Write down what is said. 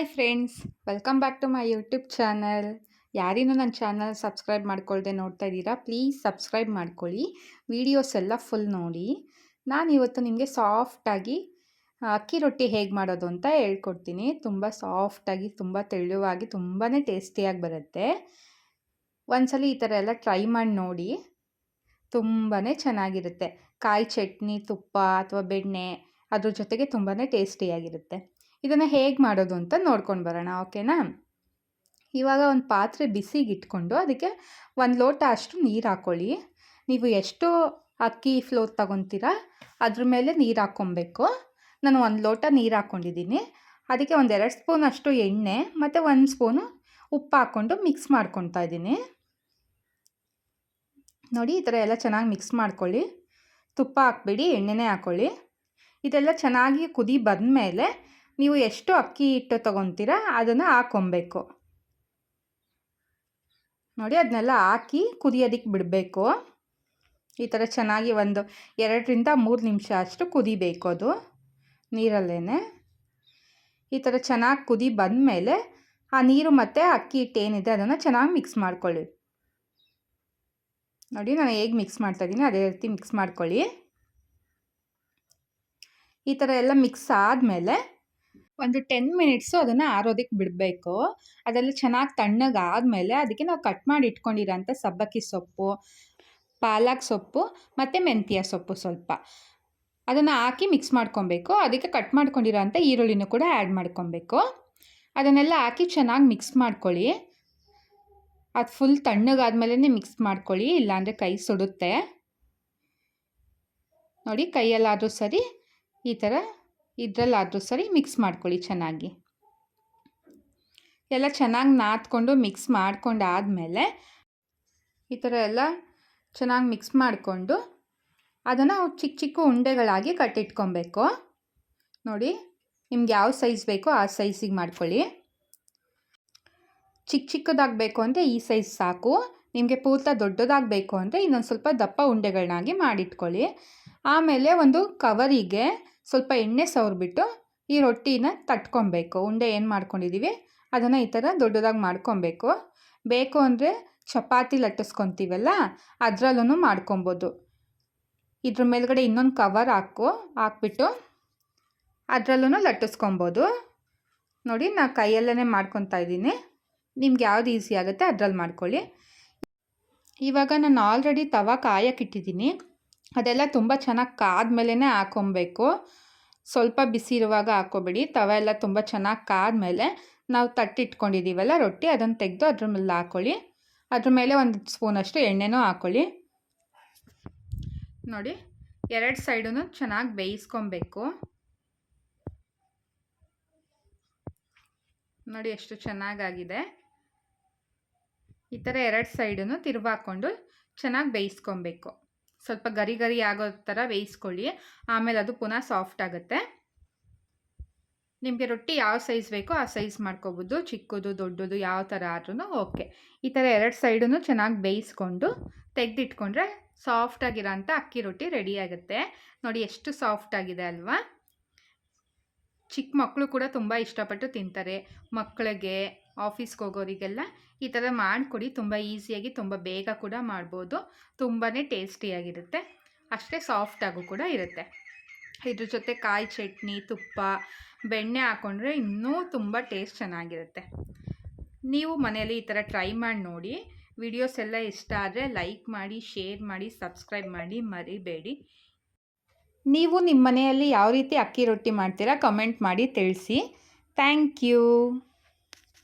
Hi friends welcome back to my YouTube channel ಯಾರಿನೂ ನನ್ನ channel subscribe ಮಾಡ್ಕೊಳ್ದೆ ನೋಡ್ತಾ ಇದ್ದೀರಾ ಪ್ಲೀಸ್ ಸಬ್ಸ್ಕ್ರೈಬ್ ಮಾಡ್ಕೊಳ್ಳಿ. ವೀಡಿಯೋಸ್ ಎಲ್ಲ ಫುಲ್ ನೋಡಿ. ನಾನು ಇವತ್ತು ನಿಮಗೆ ಸಾಫ್ಟಾಗಿ ಅಕ್ಕಿ ರೊಟ್ಟಿ ಹೇಗೆ ಮಾಡೋದು ಅಂತ ಹೇಳ್ಕೊಡ್ತೀನಿ. ತುಂಬ ಸಾಫ್ಟಾಗಿ ತುಂಬ ತೆಳುವಾಗಿ ತುಂಬಾ ಟೇಸ್ಟಿಯಾಗಿ ಬರುತ್ತೆ. ಒಂದ್ಸಲ ಈ ಥರ ಎಲ್ಲ ಟ್ರೈ ಮಾಡಿ ನೋಡಿ ತುಂಬಾ ಚೆನ್ನಾಗಿರುತ್ತೆ. ಕಾಯಿ ಚಟ್ನಿ, ತುಪ್ಪ ಅಥವಾ ಬೆಣ್ಣೆ, ಅದ್ರ ಜೊತೆಗೆ ತುಂಬಾ ಟೇಸ್ಟಿಯಾಗಿರುತ್ತೆ ಇದನ್ನು ಹೇಗೆ ಮಾಡೋದು ಅಂತ ನೋಡ್ಕೊಂಡು ಬರೋಣ, ಓಕೆನಾ? ಇವಾಗ ಒಂದು ಪಾತ್ರೆ ಬಿಸಿಗೆ ಇಟ್ಕೊಂಡು ಅದಕ್ಕೆ ಒಂದು ಲೋಟ ಅಷ್ಟು ನೀರು ಹಾಕ್ಕೊಳ್ಳಿ ನೀವು ಎಷ್ಟು ಅಕ್ಕಿ ಫ್ಲೋರ್ ತಗೊತೀರಾ ಅದ್ರ ಮೇಲೆ ನೀರು ಹಾಕ್ಕೊಬೇಕು. ನಾನು ಒಂದು ಲೋಟ ನೀರು ಹಾಕ್ಕೊಂಡಿದ್ದೀನಿ ಅದಕ್ಕೆ ಒಂದು ಎರಡು ಸ್ಪೂನ್ ಅಷ್ಟು ಎಣ್ಣೆ ಮತ್ತು ಒಂದು ಸ್ಪೂನು ಉಪ್ಪು ಹಾಕ್ಕೊಂಡು ಮಿಕ್ಸ್ ಮಾಡ್ಕೊತಾ ಇದ್ದೀನಿ. ನೋಡಿ, ಈ ಥರ ಎಲ್ಲ ಚೆನ್ನಾಗಿ ಮಿಕ್ಸ್ ಮಾಡ್ಕೊಳ್ಳಿ. ತುಪ್ಪ ಹಾಕ್ಬೇಡಿ, ಎಣ್ಣೆನೇ ಹಾಕ್ಕೊಳ್ಳಿ ಇದೆಲ್ಲ ಚೆನ್ನಾಗಿ ಕುದಿ ಬಂದಮೇಲೆ ನೀವು ಎಷ್ಟು ಅಕ್ಕಿ ಹಿಟ್ಟು ತೊಗೊತೀರಾ, ಅದನ್ನು ಹಾಕ್ಕೊಬೇಕು ನೋಡಿ ಅದನ್ನೆಲ್ಲ ಹಾಕಿ ಕುದಿಯೋದಕ್ಕೆ ಬಿಡಬೇಕು. ಈ ಥರ ಚೆನ್ನಾಗಿ ಒಂದು ಎರಡರಿಂದ ಮೂರು ನಿಮಿಷ ಅಷ್ಟು ಕುದಿಬೇಕು ಅದು ನೀರಲ್ಲೇ ಈ ಥರ ಚೆನ್ನಾಗಿ ಕುದಿ ಬಂದಮೇಲೆ ಆ ನೀರು ಮತ್ತು ಅಕ್ಕಿ ಹಿಟ್ಟು ಏನಿದೆ ಅದನ್ನು ಚೆನ್ನಾಗಿ ಮಿಕ್ಸ್ ಮಾಡ್ಕೊಳ್ಳಿ. ನೋಡಿ, ನಾನು ಹೇಗೆ ಮಿಕ್ಸ್ ಮಾಡ್ತಾಯಿದ್ದೀನಿ ಅದೇ ರೀತಿ ಮಿಕ್ಸ್ ಮಾಡ್ಕೊಳ್ಳಿ. ಈ ಥರ ಎಲ್ಲ ಮಿಕ್ಸ್ ಆದಮೇಲೆ ಒಂದು ಟೆನ್ ಮಿನಿಟ್ಸು ಅದನ್ನು ಆರೋದಕ್ಕೆ ಬಿಡಬೇಕು. ಅದೆಲ್ಲ ಚೆನ್ನಾಗಿ ತಣ್ಣಗಾದಮೇಲೆ ಅದಕ್ಕೆ ನಾವು ಕಟ್ ಮಾಡಿ ಇಟ್ಕೊಂಡಿರೋಂಥ ಸಬ್ಬಕ್ಕಿ ಸೊಪ್ಪು, ಪಾಲಕ್ ಸೊಪ್ಪು ಮತ್ತು ಮೆಂತ್ಯ ಸೊಪ್ಪು ಸ್ವಲ್ಪ. ಅದನ್ನು ಹಾಕಿ ಮಿಕ್ಸ್ ಮಾಡ್ಕೊಬೇಕು. ಅದಕ್ಕೆ ಕಟ್ ಮಾಡ್ಕೊಂಡಿರೋಂಥ ಈರುಳ್ಳಿನೂ ಕೂಡ ಆ್ಯಡ್ ಮಾಡ್ಕೊಬೇಕು. ಅದನ್ನೆಲ್ಲ ಹಾಕಿ ಚೆನ್ನಾಗಿ ಮಿಕ್ಸ್ ಮಾಡ್ಕೊಳ್ಳಿ. ಅದು ಫುಲ್ ತಣ್ಣಗಾದ್ಮೇಲೆ ಮಿಕ್ಸ್ ಮಾಡ್ಕೊಳ್ಳಿ, ಇಲ್ಲಾಂದರೆ ಕೈ ಸುಡುತ್ತೆ. ನೋಡಿ ಕೈಯಲ್ಲಾದರೂ ಸರಿ ಈ ಥರ ಇದರಲ್ಲಾದರೂ ಸರಿ ಮಿಕ್ಸ್ ಮಾಡ್ಕೊಳ್ಳಿ ಚೆನ್ನಾಗಿ. ಎಲ್ಲ ಚೆನ್ನಾಗಿ ನಾದ್ಕೊಂಡು ಮಿಕ್ಸ್ ಮಾಡ್ಕೊಂಡು ಆದಮೇಲೆ ಈ ಥರ ಎಲ್ಲ ಚೆನ್ನಾಗಿ ಮಿಕ್ಸ್ ಮಾಡಿಕೊಂಡು ಅದನ್ನು ಚಿಕ್ಕ ಚಿಕ್ಕ ಉಂಡೆಗಳಾಗಿ ಕಟ್ಟಿಟ್ಕೊಬೇಕು. ನೋಡಿ, ನಿಮ್ಗೆ ಯಾವ ಸೈಜ್ ಬೇಕೋ ಆ ಸೈಜಿಗೆ ಮಾಡ್ಕೊಳ್ಳಿ. ಚಿಕ್ಕ ಚಿಕ್ಕದಾಗಬೇಕು ಅಂದರೆ ಈ ಸೈಜ್ ಸಾಕು. ನಿಮಗೆ ಪೂರ್ತ ದೊಡ್ಡದಾಗಬೇಕು ಅಂದರೆ ಇನ್ನೊಂದು ಸ್ವಲ್ಪ ದಪ್ಪ ಉಂಡೆಗಳನ್ನಾಗಿ ಮಾಡಿಟ್ಕೊಳ್ಳಿ. ಆಮೇಲೆ ಒಂದು ಕವರಿಗೆ ಸ್ವಲ್ಪ ಎಣ್ಣೆ ಸವ್ರಿಬಿಟ್ಟು ಈ ರೊಟ್ಟಿನ ತಟ್ಕೊಬೇಕು. ಉಂಡೆ ಏನು ಮಾಡ್ಕೊಂಡಿದ್ದೀವಿ ಅದನ್ನು ಈ ಥರ ದೊಡ್ಡದಾಗಿ ಮಾಡ್ಕೊಬೇಕು. ಬೇಕು ಅಂದರೆ ಚಪಾತಿ ಲಟ್ಟಿಸ್ಕೊತೀವಲ್ಲ ಅದರಲ್ಲೂ ಮಾಡ್ಕೊಬೋದು. ಇದ್ರ ಮೇಲ್ಗಡೆ ಇನ್ನೊಂದು ಕವರ್ ಹಾಕು, ಹಾಕ್ಬಿಟ್ಟು ಅದರಲ್ಲೂ ಲಟ್ಟಿಸ್ಕೊಬೋದು. ನೋಡಿ, ನಾ ಕೈಯಲ್ಲೇ ಮಾಡ್ಕೊತಾ ಇದ್ದೀನಿ. ನಿಮ್ಗೆ ಯಾವ್ದು ಈಸಿ ಆಗುತ್ತೆ ಅದ್ರಲ್ಲಿ ಮಾಡ್ಕೊಳ್ಳಿ. ಇವಾಗ ನಾನು ಆಲ್ರೆಡಿ ತವ ಕಾಯಕ್ಕಿಟ್ಟಿದ್ದೀನಿ ಅದೆಲ್ಲ ತುಂಬ ಚೆನ್ನಾಗಿ ಕಾದ್ಮೇಲೆ ಹಾಕೊಬೇಕು. ಸ್ವಲ್ಪ ಬಿಸಿ ಇರುವಾಗ ಹಾಕೋಬೇಡಿ. ತವ ಎಲ್ಲ ತುಂಬ ಚೆನ್ನಾಗಿ ಕಾದ್ಮೇಲೆ ನಾವು ತಟ್ಟಿಟ್ಕೊಂಡಿದ್ದೀವಲ್ಲ ರೊಟ್ಟಿ, ಅದನ್ನು ತೆಗೆದು ಅದ್ರ ಮೇಲೆ ಹಾಕ್ಕೊಳ್ಳಿ ಅದ್ರ ಮೇಲೆ ಒಂದು ಸ್ಪೂನಷ್ಟು ಎಣ್ಣೆನೂ ಹಾಕೊಳ್ಳಿ. ನೋಡಿ, ಎರಡು ಸೈಡೂ ಚೆನ್ನಾಗಿ ಬೇಯಿಸ್ಕೊಬೇಕು. ನೋಡಿ ಎಷ್ಟು ಚೆನ್ನಾಗಾಗಿದೆ. ಈ ಥರ ಎರಡು ಸೈಡೂ ತಿರುವಾಕೊಂಡು ಚೆನ್ನಾಗಿ ಬೇಯಿಸ್ಕೊಬೇಕು. ಸ್ವಲ್ಪ ಗರಿ ಗರಿ ಆಗೋ ಥರ ಬೇಯಿಸ್ಕೊಳ್ಳಿ. ಆಮೇಲೆ ಅದು ಪುನಃ ಸಾಫ್ಟ್ ಆಗುತ್ತೆ. ನಿಮಗೆ ರೊಟ್ಟಿ ಯಾವ ಸೈಜ್ ಬೇಕೋ ಆ ಸೈಜ್ ಮಾಡ್ಕೋಬೋದು. ಚಿಕ್ಕದು, ದೊಡ್ಡದು ಯಾವ ಥರ ಆದ್ರೂ ಓಕೆ ಈ ಥರ ಎರಡು ಸೈಡೂ ಚೆನ್ನಾಗಿ ಬೇಯಿಸ್ಕೊಂಡು ತೆಗೆದಿಟ್ಕೊಂಡ್ರೆ ಸಾಫ್ಟಾಗಿರೋಂಥ ಅಕ್ಕಿ ರೊಟ್ಟಿ ರೆಡಿ ಆಗುತ್ತೆ. ನೋಡಿ ಎಷ್ಟು ಸಾಫ್ಟ್ ಆಗಿದೆ ಅಲ್ವಾ? ಚಿಕ್ಕ ಮಕ್ಕಳು ಕೂಡ ತುಂಬ ಇಷ್ಟಪಟ್ಟು ತಿಂತಾರೆ. ಮಕ್ಕಳಿಗೆ ಆಫೀಸ್ಗೆ ಹೋಗೋರಿಗೆಲ್ಲ ಈ ಥರ ಮಾಡಿಕೊಡಿ. ತುಂಬ ಈಸಿಯಾಗಿ ತುಂಬ ಬೇಗ ಕೂಡ ಮಾಡ್ಬೋದು. ತುಂಬಾ ಟೇಸ್ಟಿಯಾಗಿರುತ್ತೆ ಅಷ್ಟೇ ಸಾಫ್ಟಾಗೂ ಕೂಡ ಇರುತ್ತೆ. ಇದ್ರ ಜೊತೆ ಕಾಯಿ ಚಟ್ನಿ, ತುಪ್ಪ, ಬೆಣ್ಣೆ ಹಾಕ್ಕೊಂಡ್ರೆ ಇನ್ನೂ ತುಂಬ ಟೇಸ್ಟ್ ಚೆನ್ನಾಗಿರುತ್ತೆ. ನೀವು ಮನೆಯಲ್ಲಿ ಈ ಥರ ಟ್ರೈ ಮಾಡಿ ನೋಡಿ. ವಿಡಿಯೋಸ್ ಎಲ್ಲ ಇಷ್ಟ ಆದರೆ ಲೈಕ್ ಮಾಡಿ ಶೇರ್ ಮಾಡಿ ಸಬ್ಸ್ಕ್ರೈಬ್ ಮಾಡಿ ಮರಿಬೇಡಿ. ನೀವು ನಿಮ್ಮ ಮನೆಯಲ್ಲಿ ಯಾವ ರೀತಿ ಅಕ್ಕಿ ರೊಟ್ಟಿ ಮಾಡ್ತೀರಾ ಕಮೆಂಟ್ ಮಾಡಿ ತಿಳಿಸಿ. Thank you